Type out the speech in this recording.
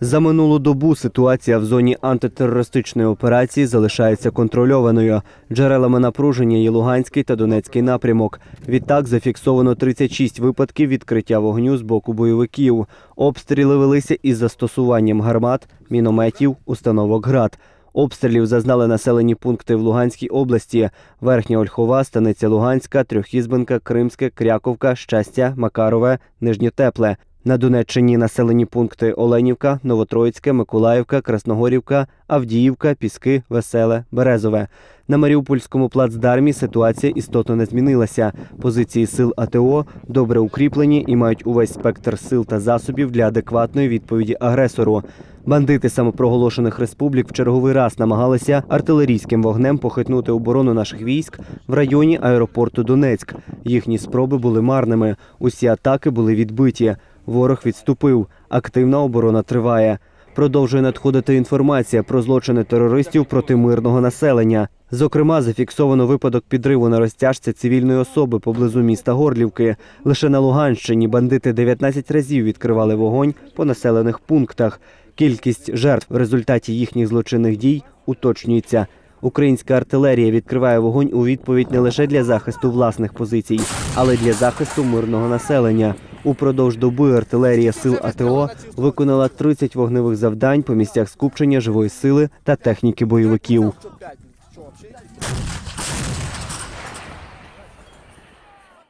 За минулу добу ситуація в зоні антитерористичної операції залишається контрольованою. Джерелами напруження є Луганський та Донецький напрямок. Відтак зафіксовано 36 випадків відкриття вогню з боку бойовиків. Обстріли велися із застосуванням гармат, мінометів, установок ГРАД. Обстрілів зазнали населені пункти в Луганській області: Верхня Ольхова, Станиця Луганська, Трьохізбенка, Кримське, Кряковка, Щастя, Макарове, Нижньотепле. На Донеччині населені пункти Оленівка, Новотроїцьке, Миколаївка, Красногорівка, Авдіївка, Піски, Веселе, Березове. На Маріупольському плацдармі ситуація істотно не змінилася. Позиції сил АТО добре укріплені і мають увесь спектр сил та засобів для адекватної відповіді агресору. Бандити самопроголошених республік в черговий раз намагалися артилерійським вогнем похитнути оборону наших військ в районі аеропорту Донецьк. Їхні спроби були марними. Усі атаки були відбиті. Ворог відступив. Активна оборона триває. Продовжує надходити інформація про злочини терористів проти мирного населення. Зокрема, зафіксовано випадок підриву на розтяжці цивільної особи поблизу міста Горлівки. Лише на Луганщині бандити 19 разів відкривали вогонь по населених пунктах. Кількість жертв в результаті їхніх злочинних дій уточнюється. Українська артилерія відкриває вогонь у відповідь не лише для захисту власних позицій, але й для захисту мирного населення. Упродовж доби артилерія сил АТО виконала 30 вогневих завдань по місцях скупчення живої сили та техніки бойовиків.